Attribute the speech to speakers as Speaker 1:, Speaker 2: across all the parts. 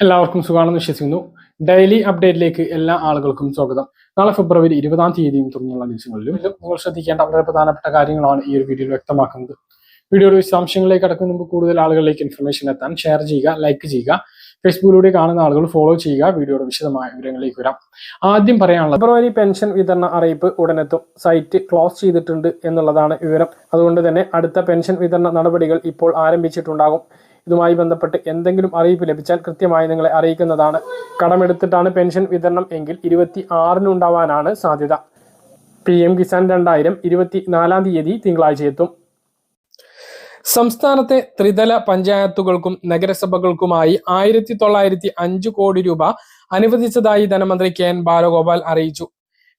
Speaker 1: എല്ലാവർക്കും സുഖമാണെന്ന് വിശ്വസിക്കുന്നു. ഡെയിലി അപ്ഡേറ്റിലേക്ക് എല്ലാ ആളുകൾക്കും സ്വാഗതം. നാളെ ഫെബ്രുവരി ഇരുപതാം തീയതിയും തുടങ്ങിയുള്ള ദിവസങ്ങളിലും നിങ്ങൾ ശ്രദ്ധിക്കേണ്ട വളരെ പ്രധാനപ്പെട്ട കാര്യങ്ങളാണ് ഈ ഒരു വീഡിയോയിൽ വ്യക്തമാക്കുന്നത്. വീഡിയോയുടെ വിശദാംശങ്ങളിലേക്ക് കടക്കുന്ന മുമ്പ് കൂടുതൽ ആളുകളിലേക്ക് ഇൻഫർമേഷൻ എത്താൻ ഷെയർ ചെയ്യുക ലൈക്ക് ചെയ്യുക ഫേസ്ബുക്കിലൂടെ കാണുന്ന ആളുകൾ ഫോളോ ചെയ്യുക വീഡിയോയുടെ വിശദമായ വിവരങ്ങളിലേക്ക് വരാം. ആദ്യം പറയാനുള്ളത് ഫെബ്രുവരി പെൻഷൻ വിതരണ അറിയിപ്പ് ഉടനെത്തും. സൈറ്റ് ക്ലോസ് ചെയ്തിട്ടുണ്ട് എന്നുള്ളതാണ് വിവരം. അതുകൊണ്ട് തന്നെ അടുത്ത പെൻഷൻ വിതരണ നടപടികൾ ഇപ്പോൾ ആരംഭിച്ചിട്ടുണ്ടാകും. ഇതുമായി ബന്ധപ്പെട്ട് എന്തെങ്കിലും അറിയിപ്പ് ലഭിച്ചാൽ കൃത്യമായി നിങ്ങളെ അറിയിക്കുന്നതാണ്. കടമെടുത്തിട്ടാണ് പെൻഷൻ വിതരണം എങ്കിൽ ഇരുപത്തി ആറിനുണ്ടാവാനാണ് സാധ്യത. പി എം കിസാൻ രണ്ടായിരം ഇരുപത്തി നാലാം തീയതി തിങ്കളാഴ്ച എത്തും സംസ്ഥാനത്തെ ത്രിതല പഞ്ചായത്തുകൾക്കും നഗരസഭകൾക്കുമായി ആയിരത്തി തൊള്ളായിരത്തി അഞ്ച് കോടി രൂപ അനുവദിച്ചതായി ധനമന്ത്രി കെ എൻ ബാലഗോപാൽ അറിയിച്ചു.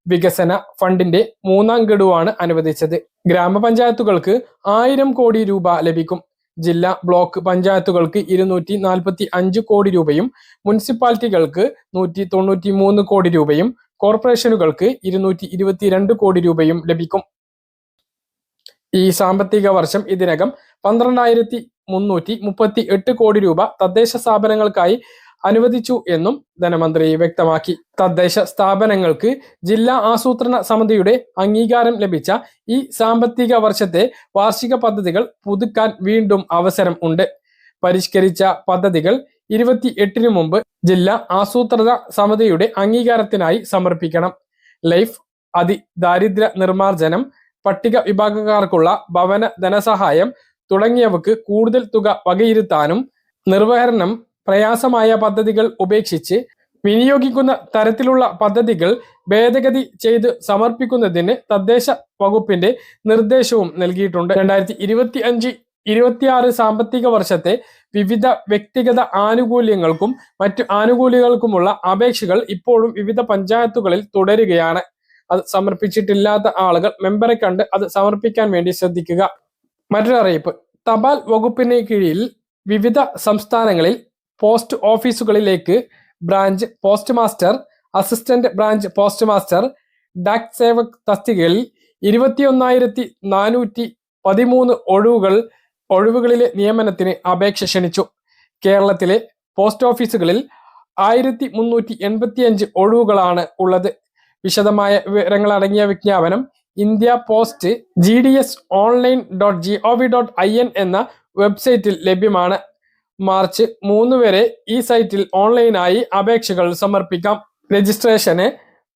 Speaker 1: വികസന ഫണ്ടിന്റെ മൂന്നാം ഗഡുവാണ് അനുവദിച്ചത്. ഗ്രാമപഞ്ചായത്തുകൾക്ക് ആയിരം കോടി രൂപ ലഭിക്കും. ജില്ലാ ബ്ലോക്ക് പഞ്ചായത്തുകൾക്ക് ഇരുന്നൂറ്റി നാൽപ്പത്തി അഞ്ച് കോടി രൂപയും മുനിസിപ്പാലിറ്റികൾക്ക് നൂറ്റി തൊണ്ണൂറ്റി മൂന്ന് കോടി രൂപയും കോർപ്പറേഷനുകൾക്ക് ഇരുന്നൂറ്റി ഇരുപത്തിരണ്ട് കോടി രൂപയും ലഭിക്കും. ഈ സാമ്പത്തിക വർഷം ഇതിനകം പന്ത്രണ്ടായിരത്തി മുന്നൂറ്റി മുപ്പത്തി എട്ട് കോടി രൂപ തദ്ദേശ സ്ഥാപനങ്ങൾക്കായി അനുവദിച്ചു എന്നും ധനമന്ത്രി വ്യക്തമാക്കി. തദ്ദേശ സ്ഥാപനങ്ങൾക്ക് ജില്ലാ ആസൂത്രണ സമിതിയുടെ അംഗീകാരം ലഭിച്ച ഈ സാമ്പത്തിക വർഷത്തെ വാർഷിക പദ്ധതികൾ പുതുക്കാൻ വീണ്ടും അവസരം ഉണ്ട്. പരിഷ്കരിച്ച പദ്ധതികൾ ഇരുപത്തി എട്ടിനു മുമ്പ് ജില്ലാ ആസൂത്രണ സമിതിയുടെ അംഗീകാരത്തിനായി സമർപ്പിക്കണം. ലൈഫ് അതിദാരിദ്ര്യ നിർമ്മാർജനം പട്ടിക വിഭാഗക്കാർക്കുള്ള ഭവന ധനസഹായം തുടങ്ങിയവക്ക് കൂടുതൽ തുക വകയിരുത്താനും നിർവഹരണം പ്രയാസമായ പദ്ധതികൾ ഉപേക്ഷിച്ച് വിനിയോഗിക്കുന്ന തരത്തിലുള്ള പദ്ധതികൾ ഭേദഗതി ചെയ്ത് സമർപ്പിക്കുന്നതിന് തദ്ദേശ വകുപ്പിന്റെ നിർദ്ദേശവും നൽകിയിട്ടുണ്ട്. രണ്ടായിരത്തി ഇരുപത്തി അഞ്ച് ഇരുപത്തിയാറ് സാമ്പത്തിക വർഷത്തെ വിവിധ വ്യക്തിഗത ആനുകൂല്യങ്ങൾക്കും മറ്റു ആനുകൂല്യങ്ങൾക്കുമുള്ള അപേക്ഷകൾ ഇപ്പോഴും വിവിധ പഞ്ചായത്തുകളിൽ തുടരുകയാണ്. അത് സമർപ്പിച്ചിട്ടില്ലാത്ത ആളുകൾ മെമ്പറെ കണ്ട് അത് സമർപ്പിക്കാൻ വേണ്ടി ശ്രദ്ധിക്കുക. മറ്റൊരറിയിപ്പ്. തപാൽ വകുപ്പിന് കീഴിൽ വിവിധ സംസ്ഥാനങ്ങളിൽ post ഓഫീസുകളിലേക്ക് branch post master assistant branch post master Dak Sevak തസ്തികയിൽ ഇരുപത്തിയൊന്നായിരത്തി നാനൂറ്റി പതിമൂന്ന് ഒഴിവുകൾ ഒഴിവുകളിലെ നിയമനത്തിന് അപേക്ഷ ക്ഷണിച്ചു. കേരളത്തിലെ പോസ്റ്റ് ഓഫീസുകളിൽ ആയിരത്തി മുന്നൂറ്റി എൺപത്തിയഞ്ച് ഒഴിവുകളാണ് ഉള്ളത്. വിശദമായ വിവരങ്ങൾ അടങ്ങിയ വിജ്ഞാപനം India post G D S online dot G O V dot I N എന്ന വെബ്സൈറ്റിൽ ലഭ്യമാണ്. മാർച്ച് മൂന്ന് വരെ ഈ സൈറ്റിൽ ഓൺലൈനായി അപേക്ഷകൾ സമർപ്പിക്കാം. രജിസ്ട്രേഷന്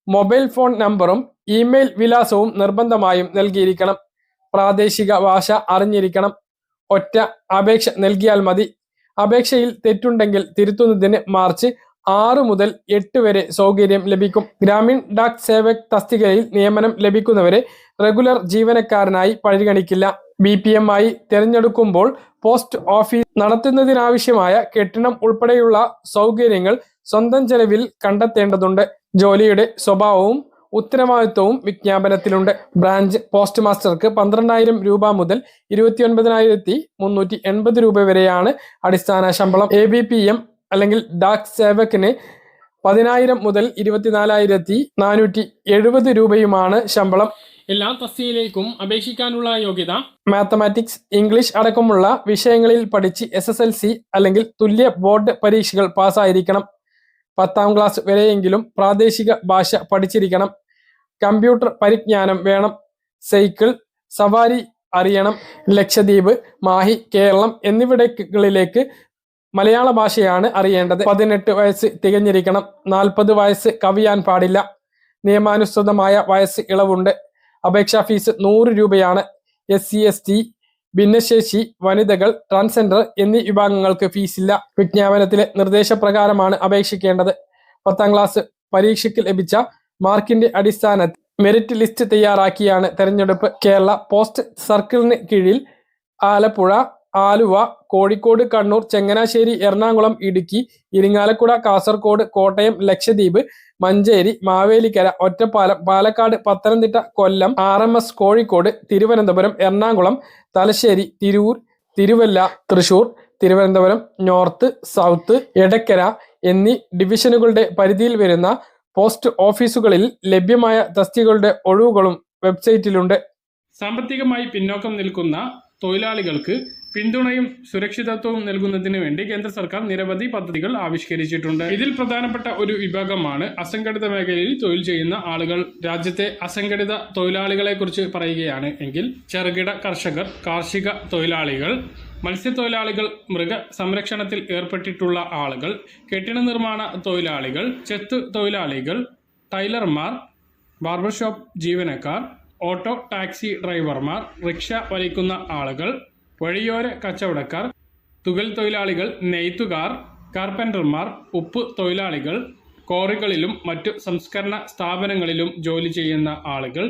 Speaker 1: മൊബൈൽ ഫോൺ നമ്പറും ഇമെയിൽ വിലാസവും നിർബന്ധമായും നൽകിയിരിക്കണം. പ്രാദേശിക ഭാഷ അറിഞ്ഞിരിക്കണം. ഒറ്റ അപേക്ഷ നൽകിയാൽ മതി. അപേക്ഷയിൽ തെറ്റുണ്ടെങ്കിൽ തിരുത്തുന്നതിന് മാർച്ച് ആറ് മുതൽ എട്ട് വരെ സൗകര്യം ലഭിക്കും. ഗ്രാമീൺ ഡാക് സേവക് തസ്തികയിൽ നിയമനം ലഭിക്കുന്നവരെ റെഗുലർ ജീവനക്കാരനായി പരിഗണിക്കില്ല. ബി പി എം ആയി തിരഞ്ഞെടുക്കുമ്പോൾ പോസ്റ്റ് ഓഫീസ് നടത്തുന്നതിനാവശ്യമായ കെട്ടിടം ഉൾപ്പെടെയുള്ള സൗകര്യങ്ങൾ സ്വന്തം ചെലവിൽ കണ്ടെത്തേണ്ടതുണ്ട്. ജോലിയുടെ സ്വഭാവവും ഉത്തരവാദിത്വവും വിജ്ഞാപനത്തിലുണ്ട്. ബ്രാഞ്ച് പോസ്റ്റ് മാസ്റ്റർക്ക് പന്ത്രണ്ടായിരം രൂപ മുതൽ ഇരുപത്തി ഒൻപതിനായിരത്തി മുന്നൂറ്റി എൺപത് രൂപ വരെയാണ് അടിസ്ഥാന ശമ്പളം. എ ബി പി എം അല്ലെങ്കിൽ ഡാക് സേവക്കിന് പതിനായിരം മുതൽ ഇരുപത്തിനാലായിരത്തി നാനൂറ്റി എഴുപത് രൂപയുമാണ് ശമ്പളം. എല്ലാ തസ്തികയിലേക്കും അപേക്ഷിക്കാനുള്ള യോഗ്യത മാത്തമാറ്റിക്സ് ഇംഗ്ലീഷ് അടക്കമുള്ള വിഷയങ്ങളിൽ പഠിച്ച് എസ് എസ് എൽ സി അല്ലെങ്കിൽ തുല്യ ബോർഡ് പരീക്ഷകൾ പാസ്സായിരിക്കണം. പത്താം ക്ലാസ് വരെയെങ്കിലും പ്രാദേശിക ഭാഷ പഠിച്ചിരിക്കണം. കമ്പ്യൂട്ടർ പരിജ്ഞാനം വേണം. സൈക്കിൾ സവാരി അറിയണം. ലക്ഷദ്വീപ് മാഹി കേരളം എന്നിവിടങ്ങളിലേക്ക് മലയാള ഭാഷയാണ് അറിയേണ്ടത്. പതിനെട്ട് വയസ്സ് തികഞ്ഞിരിക്കണം. നാൽപ്പത് വയസ്സ് കവിയാൻ പാടില്ല. നിയമാനുസൃതമായ വയസ്സ് ഇളവുണ്ട്. അപേക്ഷാ ഫീസ് നൂറ് രൂപയാണ്. എസ് സി എസ് ടി ഭിന്നശേഷി വനിതകൾ ട്രാൻസ്ജെൻഡർ എന്നീ വിഭാഗങ്ങൾക്ക് ഫീസില്ല. വിജ്ഞാപനത്തിലെ നിർദ്ദേശപ്രകാരമാണ് അപേക്ഷിക്കേണ്ടത്. പത്താം ക്ലാസ് പരീക്ഷയ്ക്ക് ലഭിച്ച മാർക്കിന്റെ അടിസ്ഥാനത്തിൽ മെറിറ്റ് ലിസ്റ്റ് തയ്യാറാക്കിയാണ് തെരഞ്ഞെടുപ്പ്. കേരള പോസ്റ്റ് സർക്കിളിന് കീഴിൽ Alappuzha Aluva Kozhikode Kannur Changanassery Ernakulam Idukki Irinjalakuda Kasaragod Kottayam Lakshadweep Manjeri Mavelikara Ottapalam Palakkad Pathanamthitta Kollam R M S Kozhikode Thiruvananthapuram Ernakulam Thalassery Tirur Thiruvalla Thrissur Thiruvananthapuram north south Edakkara എന്നീ ഡിവിഷനുകളുടെ പരിധിയിൽ വരുന്ന post ഓഫീസുകളിൽ ലഭ്യമായ തസ്തികളുടെ ഒഴിവുകളും വെബ്സൈറ്റിലുണ്ട്. സാമ്പത്തികമായി പിന്നോക്കം നിൽക്കുന്ന തൊഴിലാളികൾക്ക്
Speaker 2: പിന്തുണയും സുരക്ഷിതത്വവും നൽകുന്നതിന് വേണ്ടി കേന്ദ്ര സർക്കാർ നിരവധി പദ്ധതികൾ ആവിഷ്കരിച്ചിട്ടുണ്ട്. ഇതിൽ പ്രധാനപ്പെട്ട ഒരു വിഭാഗമാണ് അസംഘടിത മേഖലയിൽ തൊഴിൽ ചെയ്യുന്ന ആളുകൾ. രാജ്യത്തെ അസംഘടിത തൊഴിലാളികളെ കുറിച്ച് പറയുകയാണ് എങ്കിൽ ചെറുകിട കർഷകർ കാർഷിക തൊഴിലാളികൾ മത്സ്യത്തൊഴിലാളികൾ മൃഗ സംരക്ഷണത്തിൽ ഏർപ്പെട്ടിട്ടുള്ള ആളുകൾ കെട്ടിട നിർമ്മാണ തൊഴിലാളികൾ ചെത്ത് തൊഴിലാളികൾ ടൈലർമാർ ബാർബർ ഷോപ്പ് ജീവനക്കാർ ഓട്ടോ ടാക്സി ഡ്രൈവർമാർ റിക്ഷ വലിക്കുന്ന ആളുകൾ വഴിയോര കച്ചവടക്കാർ തുകൽ തൊഴിലാളികൾ നെയ്ത്തുകാർ കാർപ്പന്റർമാർ ഉപ്പ് തൊഴിലാളികൾ കോറികളിലും മറ്റു സംസ്കരണ സ്ഥാപനങ്ങളിലും ജോലി ചെയ്യുന്ന ആളുകൾ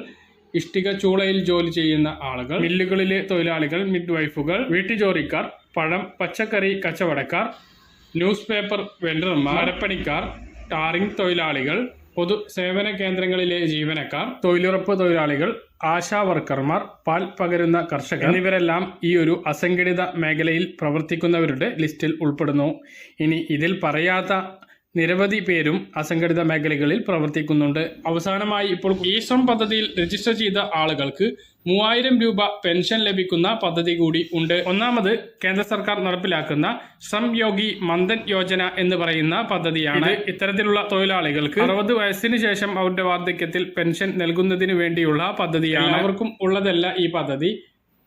Speaker 2: ഇഷ്ടിക ചൂളയിൽ ജോലി ചെയ്യുന്ന ആളുകൾ മില്ലുകളിലെ തൊഴിലാളികൾ മിഡ് വൈഫുകൾ വീട്ടുജോലിക്കാർ പഴം പച്ചക്കറി കച്ചവടക്കാർ ന്യൂസ് പേപ്പർ വെണ്ടർമാർ മരപ്പണിക്കാർ ടാറിംഗ് തൊഴിലാളികൾ പൊതു സേവന കേന്ദ്രങ്ങളിലെ ജീവനക്കാർ തൊഴിലുറപ്പ് തൊഴിലാളികൾ ആശാ വർക്കർമാർ പാൽ പകരുന്ന കർഷകർ എന്നിവരെല്ലാം ഈ ഒരു അസംഘടിത മേഖലയിൽ പ്രവർത്തിക്കുന്നവരുടെ ലിസ്റ്റിൽ ഉൾപ്പെടുന്നു. ഇനി ഇതിൽ പറയാത്ത നിരവധി പേരും അസംഘടിത മേഖലകളിൽ പ്രവർത്തിക്കുന്നുണ്ട്. അവസാനമായി ഇപ്പോൾ ഈ ശ്രം പദ്ധതിയിൽ രജിസ്റ്റർ ചെയ്ത ആളുകൾക്ക് മൂവായിരം രൂപ പെൻഷൻ ലഭിക്കുന്ന പദ്ധതി കൂടി ഉണ്ട്. ഒന്നാമത് കേന്ദ്ര സർക്കാർ നടപ്പിലാക്കുന്ന ശ്രം യോഗി മന്ദൻ യോജന എന്ന് പറയുന്ന പദ്ധതിയാണ്. ഇത് ഇത്തരത്തിലുള്ള തൊഴിലാളികൾക്ക് അറുപത് വയസ്സിന് ശേഷം അവരുടെ വാർദ്ധക്യത്തിൽ പെൻഷൻ നൽകുന്നതിന് വേണ്ടിയുള്ള പദ്ധതിയാണ്. അവർക്കും ഉള്ളതല്ല ഈ പദ്ധതി.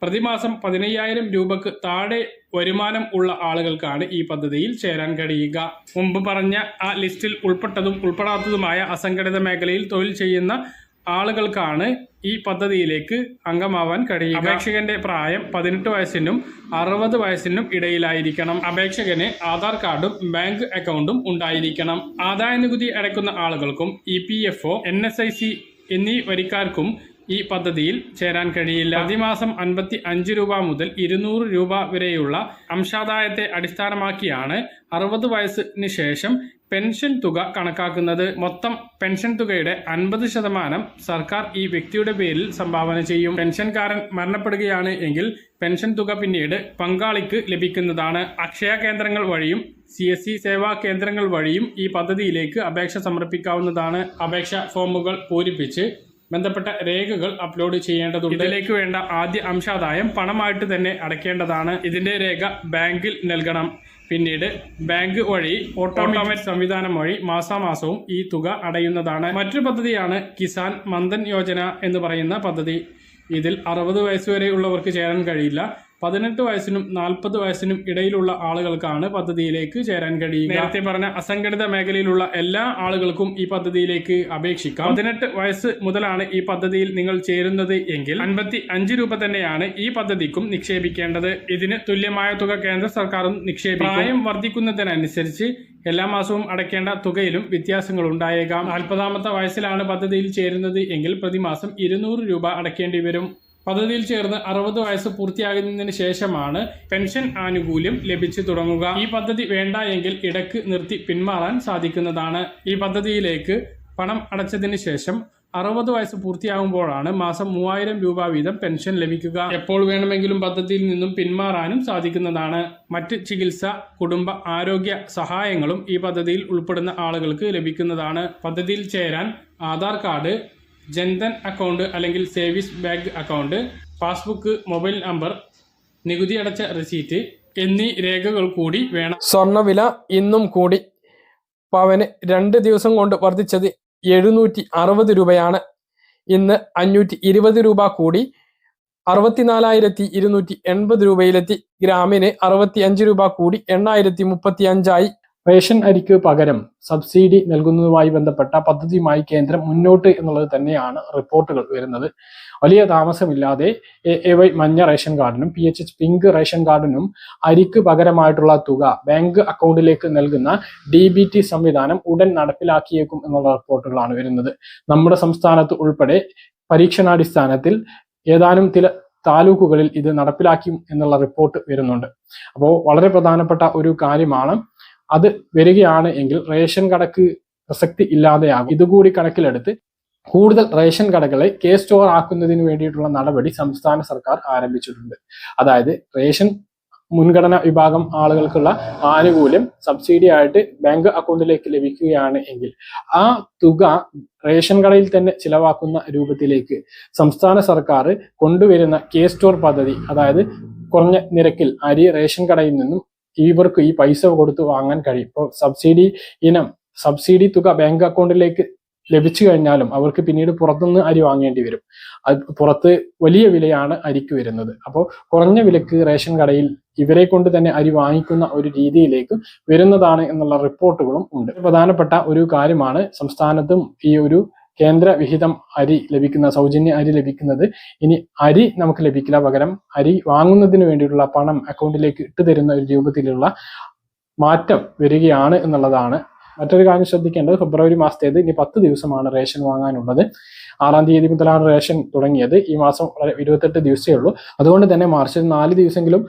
Speaker 2: പ്രതിമാസം പതിനയ്യായിരം രൂപക്ക് താഴെ വരുമാനം ഉള്ള ആളുകൾക്കാണ് ഈ പദ്ധതിയിൽ ചേരാൻ കഴിയുക. മുമ്പ് പറഞ്ഞ ആ ലിസ്റ്റിൽ ഉൾപ്പെട്ടതും ഉൾപ്പെടാത്തതുമായ അസംഘടിത മേഖലയിൽ തൊഴിൽ ചെയ്യുന്ന ആളുകൾക്കാണ് ഈ പദ്ധതിയിലേക്ക് അംഗമാവാൻ കഴിയുക. അപേക്ഷകന്റെ പ്രായം പതിനെട്ട് വയസ്സിനും അറുപത് വയസ്സിനും ഇടയിലായിരിക്കണം. അപേക്ഷകന് ആധാർ കാർഡും ബാങ്ക് അക്കൗണ്ടും ഉണ്ടായിരിക്കണം. ആദായ നികുതി അടയ്ക്കുന്ന ആളുകൾക്കും E P F O N S I C എന്നീ വരിക്കാർക്കും ഈ പദ്ധതിയിൽ ചേരാൻ കഴിയില്ല. പ്രതിമാസം അൻപത്തി അഞ്ച് രൂപ മുതൽ ഇരുന്നൂറ് രൂപ വരെയുള്ള അംശാദായത്തെ അടിസ്ഥാനമാക്കിയാണ് അറുപത് വയസ്സിന് ശേഷം പെൻഷൻ തുക കണക്കാക്കുന്നത്. മൊത്തം പെൻഷൻ തുകയുടെ അൻപത് ശതമാനം സർക്കാർ ഈ വ്യക്തിയുടെ പേരിൽ സംഭാവന ചെയ്യും. പെൻഷൻകാരൻ മരണപ്പെടുകയാണ് എങ്കിൽ പെൻഷൻ തുക പിന്നീട് പങ്കാളിക്ക് ലഭിക്കുന്നതാണ്. അക്ഷയ കേന്ദ്രങ്ങൾ വഴിയും സി എസ് സി സേവാ കേന്ദ്രങ്ങൾ വഴിയും ഈ പദ്ധതിയിലേക്ക് അപേക്ഷ സമർപ്പിക്കാവുന്നതാണ്. അപേക്ഷ ഫോമുകൾ പൂരിപ്പിച്ച് ബന്ധപ്പെട്ട രേഖകൾ അപ്ലോഡ് ചെയ്യേണ്ടതുണ്ട്. ഇതിലേക്ക് വേണ്ട ആദ്യ അംശാദായം പണമായിട്ട് തന്നെ അടയ്ക്കേണ്ടതാണ്. ഇതിന്റെ രേഖ ബാങ്കിൽ നൽകണം. പിന്നീട് ബാങ്ക് വഴി ഓട്ടോമാറ്റിക് സംവിധാനം വഴി മാസാമാസവും ഈ തുക അടയുന്നതാണ്. മറ്റൊരു പദ്ധതിയാണ് കിസാൻ മന്ദൻ യോജന എന്ന് പറയുന്ന പദ്ധതി. ഇതിൽ അറുപത് വയസ്സ് വരെയുള്ളവർക്ക് ചേരാൻ കഴിയില്ല. പതിനെട്ട് വയസ്സിനും നാൽപ്പത് വയസ്സിനും ഇടയിലുള്ള ആളുകൾക്കാണ് പദ്ധതിയിലേക്ക് ചേരാൻ കഴിയുക. നേരത്തെ പറഞ്ഞ അസംഘടിത മേഖലയിലുള്ള എല്ലാ ആളുകൾക്കും ഈ പദ്ധതിയിലേക്ക് അപേക്ഷിക്കാം. പതിനെട്ട് വയസ്സ് മുതലാണ് ഈ പദ്ധതിയിൽ നിങ്ങൾ ചേരുന്നത് എങ്കിൽ അൻപത്തി അഞ്ച് രൂപ തന്നെയാണ് ഈ പദ്ധതിക്കും നിക്ഷേപിക്കേണ്ടത്. ഇതിന് തുല്യമായ തുക കേന്ദ്ര സർക്കാരും നിക്ഷേപിക്കും. പ്രായം വർദ്ധിക്കുന്നതിനനുസരിച്ച് എല്ലാ മാസവും അടയ്ക്കേണ്ട തുകയിലും വ്യത്യാസങ്ങൾ ഉണ്ടായേക്കാം. നാൽപ്പതാമത്തെ വയസ്സിലാണ് പദ്ധതിയിൽ ചേരുന്നത് എങ്കിൽ പ്രതിമാസം ഇരുന്നൂറ് രൂപ അടയ്ക്കേണ്ടി വരും. പദ്ധതിയിൽ ചേർന്ന് അറുപത് വയസ്സ് പൂർത്തിയാകുന്നതിന് ശേഷമാണ് പെൻഷൻ ആനുകൂല്യം ലഭിച്ചു തുടങ്ങുക. ഈ പദ്ധതി വേണ്ട എങ്കിൽ ഇടയ്ക്ക് നിർത്തി പിന്മാറാൻ സാധിക്കുന്നതാണ്. ഈ പദ്ധതിയിലേക്ക് പണം അടച്ചതിന് ശേഷം അറുപത് വയസ്സ് പൂർത്തിയാകുമ്പോഴാണ് മാസം മൂവായിരം രൂപ വീതം പെൻഷൻ ലഭിക്കുക. എപ്പോൾ വേണമെങ്കിലും പദ്ധതിയിൽ നിന്നും പിന്മാറാനും സാധിക്കുന്നതാണ്. മറ്റ് ചികിത്സ കുടുംബ ആരോഗ്യ സഹായങ്ങളും ഈ പദ്ധതിയിൽ ഉൾപ്പെടുന്ന ആളുകൾക്ക് ലഭിക്കുന്നതാണ്. പദ്ധതിയിൽ ചേരാൻ ആധാർ കാർഡ് ജൻധൻ അക്കൗണ്ട് അല്ലെങ്കിൽ savings bank account passbook mobile number നികുതി അടച്ച റെസീറ്റ് എന്നീ രേഖകൾ കൂടി വേണം. സ്വർണവില ഇന്നും കൂടി പവന് രണ്ട് ദിവസം കൊണ്ട് വർദ്ധിച്ചത് എഴുന്നൂറ്റി അറുപത് രൂപയാണ്. ഇന്ന് അഞ്ഞൂറ്റി ഇരുപത് രൂപ കൂടി അറുപത്തിനാലായിരത്തി ഇരുന്നൂറ്റി എൺപത് രൂപയിലെത്തി. ഗ്രാമിന് അറുപത്തി അഞ്ച് രൂപ കൂടി എണ്ണായിരത്തി മുപ്പത്തി അഞ്ചായി റേഷൻ അരിക്ക് പകരം സബ്സിഡി നൽകുന്നതുമായി ബന്ധപ്പെട്ട പദ്ധതിയുമായി കേന്ദ്രം മുന്നോട്ട് എന്നുള്ളത് തന്നെയാണ് റിപ്പോർട്ടുകൾ വരുന്നത്. വലിയ താമസമില്ലാതെ എ വൈ മഞ്ഞ ration കാർഡിനും P H H pink ration കാർഡിനും അരിക്ക് പകരമായിട്ടുള്ള തുക ബാങ്ക് അക്കൗണ്ടിലേക്ക് നൽകുന്ന ഡി ബി ടി സംവിധാനം ഉടൻ നടപ്പിലാക്കിയേക്കും എന്നുള്ള റിപ്പോർട്ടുകളാണ് വരുന്നത്. നമ്മുടെ സംസ്ഥാനത്ത് ഉൾപ്പെടെ പരീക്ഷണാടിസ്ഥാനത്തിൽ ഏതാനും ചില താലൂക്കുകളിൽ ഇത് നടപ്പിലാക്കും എന്നുള്ള റിപ്പോർട്ട് വരുന്നുണ്ട്. അപ്പോൾ വളരെ പ്രധാനപ്പെട്ട ഒരു കാര്യമാണ് അത് വരികയാണ് എങ്കിൽ റേഷൻ കടക്ക് പ്രസക്തി ഇല്ലാതെയാകും. ഇതുകൂടി കണക്കിലെടുത്ത് കൂടുതൽ റേഷൻ കടകളെ കെ സ്റ്റോർ ആക്കുന്നതിന് വേണ്ടിയിട്ടുള്ള നടപടി സംസ്ഥാന സർക്കാർ ആരംഭിച്ചിട്ടുണ്ട്. അതായത് റേഷൻ
Speaker 3: മുൻഗണന വിഭാഗം ആളുകൾക്കുള്ള ആനുകൂല്യം സബ്സിഡി ആയിട്ട് ബാങ്ക് അക്കൗണ്ടിലേക്ക് ലഭിക്കുകയാണ് എങ്കിൽ ആ തുക റേഷൻ കടയിൽ തന്നെ ചിലവാക്കുന്ന രൂപത്തിലേക്ക് സംസ്ഥാന സർക്കാർ കൊണ്ടുവരുന്ന കെ സ്റ്റോർ പദ്ധതി അതായത് കുറഞ്ഞ നിരക്കിൽ അരി റേഷൻ കടയിൽ നിന്നും ഇവർക്ക് ഈ പൈസ കൊടുത്ത് വാങ്ങാൻ കഴിയും. ഇപ്പോൾ സബ്സിഡി ഇനം സബ്സിഡി തുക ബാങ്ക് അക്കൗണ്ടിലേക്ക് ലഭിച്ചു കഴിഞ്ഞാലും അവർക്ക് പിന്നീട് പുറത്തുനിന്ന് അരി വാങ്ങേണ്ടി വരും. അത് പുറത്ത് വലിയ വിലയാണ് അരിക്ക് വരുന്നത്. അപ്പോൾ കുറഞ്ഞ വിലക്ക് റേഷൻ കടയിൽ ഇവരെ കൊണ്ട് തന്നെ അരി വാങ്ങിക്കുന്ന ഒരു രീതിയിലേക്ക് വരുന്നതാണ് എന്നുള്ള റിപ്പോർട്ടുകളും ഉണ്ട്. പ്രധാനപ്പെട്ട ഒരു കാര്യമാണ് സംസ്ഥാനത്തും ഈ ഒരു കേന്ദ്ര വിഹിതം അരി ലഭിക്കുന്ന സൗജന്യ അരി ലഭിക്കുന്നത്. ഇനി അരി നമുക്ക് ലഭിക്കില്ല. പകരം അരി വാങ്ങുന്നതിന് വേണ്ടിയിട്ടുള്ള പണം അക്കൗണ്ടിലേക്ക് ഇട്ട് തരുന്ന ഒരു രൂപത്തിലുള്ള മാറ്റം വരികയാണ് എന്നുള്ളതാണ്. മറ്റൊരു കാര്യം ശ്രദ്ധിക്കേണ്ടത് ഫെബ്രുവരി മാസത്തേത് ഇനി പത്ത് ദിവസമാണ് റേഷൻ വാങ്ങാനുള്ളത്. ആറാം തീയതി മുതലാണ് റേഷൻ തുടങ്ങിയത്. ഈ മാസം ഇരുപത്തെട്ട് ദിവസമേ ഉള്ളൂ. അതുകൊണ്ട് തന്നെ മാർച്ചിൽ നാല് ദിവസമെങ്കിലും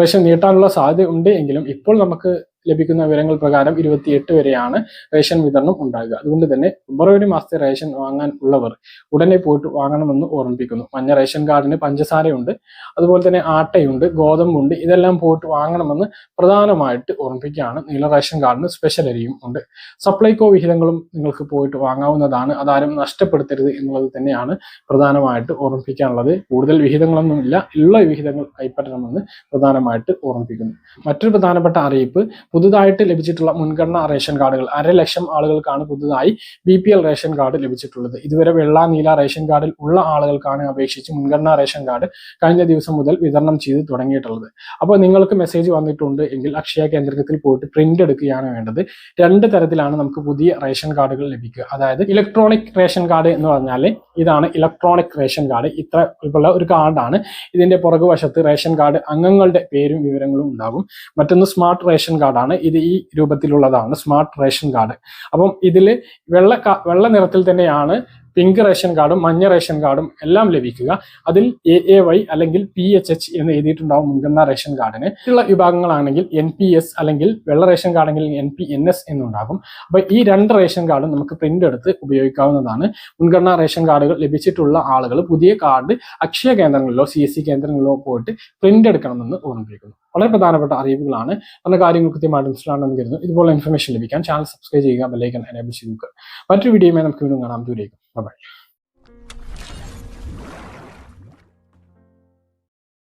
Speaker 3: റേഷൻ നീട്ടാനുള്ള സാധ്യത ഉണ്ട് എങ്കിലും ഇപ്പോൾ നമുക്ക് ലഭിക്കുന്ന വിവരങ്ങൾ പ്രകാരം ഇരുപത്തിയെട്ട് വരെയാണ് റേഷൻ വിതരണം ഉണ്ടാകുക. അതുകൊണ്ട് തന്നെ ഫെബ്രുവരി മാസത്തെ റേഷൻ വാങ്ങാൻ ഉള്ളവർ ഉടനെ പോയിട്ട് വാങ്ങണമെന്ന് ഓർമ്മിപ്പിക്കുന്നു. മഞ്ഞ റേഷൻ കാർഡിന് പഞ്ചസാരയുണ്ട്. അതുപോലെ തന്നെ ആട്ടയുണ്ട് ഗോതമ്പുണ്ട്. ഇതെല്ലാം പോയിട്ട് വാങ്ങണമെന്ന് പ്രധാനമായിട്ട് ഓർമ്മിപ്പിക്കുകയാണ്. നീല റേഷൻ കാർഡിന് സ്പെഷ്യൽ അരിയും ഉണ്ട്. സപ്ലൈകോ വിഹിതങ്ങളും നിങ്ങൾക്ക് പോയിട്ട് വാങ്ങാവുന്നതാണ്. അതാരും നഷ്ടപ്പെടുത്തരുത് എന്നുള്ളത് തന്നെയാണ് പ്രധാനമായിട്ട് ഓർമ്മിപ്പിക്കാനുള്ളത്. കൂടുതൽ വിഹിതങ്ങളൊന്നുമില്ല ഉള്ള വിഹിതങ്ങൾ കൈപ്പറ്റണമെന്ന് പ്രധാനമായിട്ട് ഓർമ്മിപ്പിക്കുന്നു. മറ്റൊരു പ്രധാനപ്പെട്ട അറിയിപ്പ് പുതുതായിട്ട് ലഭിച്ചിട്ടുള്ള മുൻഗണനാ റേഷൻ കാർഡുകൾ. അര ലക്ഷം ആളുകൾക്കാണ് പുതുതായി B P L ration card ലഭിച്ചിട്ടുള്ളത്. ഇതുവരെ വെള്ള നീല റേഷൻ കാർഡിൽ ഉള്ള ആളുകൾക്കാണ് അപേക്ഷിച്ച് മുൻഗണനാ റേഷൻ കാർഡ് കഴിഞ്ഞ ദിവസം മുതൽ വിതരണം ചെയ്ത് തുടങ്ങിയിട്ടുള്ളത്. അപ്പോൾ നിങ്ങൾക്ക് മെസ്സേജ് വന്നിട്ടുണ്ട് എങ്കിൽ അക്ഷയ കേന്ദ്രത്തിൽ പോയിട്ട് പ്രിന്റ് എടുക്കുകയാണ് വേണ്ടത്. രണ്ട് തരത്തിലാണ് നമുക്ക് പുതിയ റേഷൻ കാർഡുകൾ ലഭിക്കുക. അതായത് ഇലക്ട്രോണിക് റേഷൻ കാർഡ് എന്ന് പറഞ്ഞാൽ ഇതാണ് ഇലക്ട്രോണിക് റേഷൻ കാർഡ്. ഇത്ര ഉള്ള ഒരു കാർഡാണ്. ഇതിന്റെ പുറകുവശത്ത് റേഷൻ കാർഡ് അംഗങ്ങളുടെ പേരും വിവരങ്ങളും ഉണ്ടാകും. മറ്റൊന്ന് സ്മാർട്ട് റേഷൻ കാർഡാണ്. ഇത് ഈ രൂപത്തിലുള്ളതാണ്. Smart ration card. അപ്പം ഇതിൽ വെള്ള വെള്ള നിറത്തിൽ തന്നെയാണ് പിങ്ക് റേഷൻ കാർഡും മഞ്ഞ റേഷൻ കാർഡും എല്ലാം ലഭിക്കുക. അതിൽ എ എ വൈ അല്ലെങ്കിൽ പി എച്ച് എച്ച് എന്ന് എഴുതിയിട്ടുണ്ടാവും മുൻഗണന റേഷൻ കാർഡിന്. മറ്റുള്ള വിഭാഗങ്ങളാണെങ്കിൽ എൻ പി എസ് അല്ലെങ്കിൽ വെള്ള റേഷൻ കാർഡെങ്കിൽ എൻ പി എൻ എസ് എന്നുണ്ടാകും. അപ്പൊ ഈ രണ്ട് റേഷൻ കാർഡും നമുക്ക് പ്രിന്റ് എടുത്ത് ഉപയോഗിക്കാവുന്നതാണ്. മുൻഗണനാ റേഷൻ കാർഡുകൾ ലഭിച്ചിട്ടുള്ള ആളുകൾ പുതിയ കാർഡ് അക്ഷയ കേന്ദ്രങ്ങളിലോ സി എസ് സി കേന്ദ്രങ്ങളിലോ പോയിട്ട് പ്രിന്റ് എടുക്കണമെന്ന് ഓർമ്മിപ്പിക്കുന്നു. വളരെ പ്രധാനപ്പെട്ട അറിയിപ്പുകളാണ്. പല കാര്യങ്ങൾ കൃത്യമായിട്ട് മനസ്സിലാണെന്ന് കരുതുന്നു. ഇതുപോലെ ഇൻഫർമേഷൻ ലഭിക്കാൻ ചാനൽ സബ്സ്ക്രൈബ് ചെയ്യുക ബെല്ലൈക്കൻ എനേബിൾ ചെയ്യുക. മറ്റൊരു വീഡിയോയുമായി നമുക്ക് വീണ്ടും കാണാം. ദൂരേക്കും ബൈ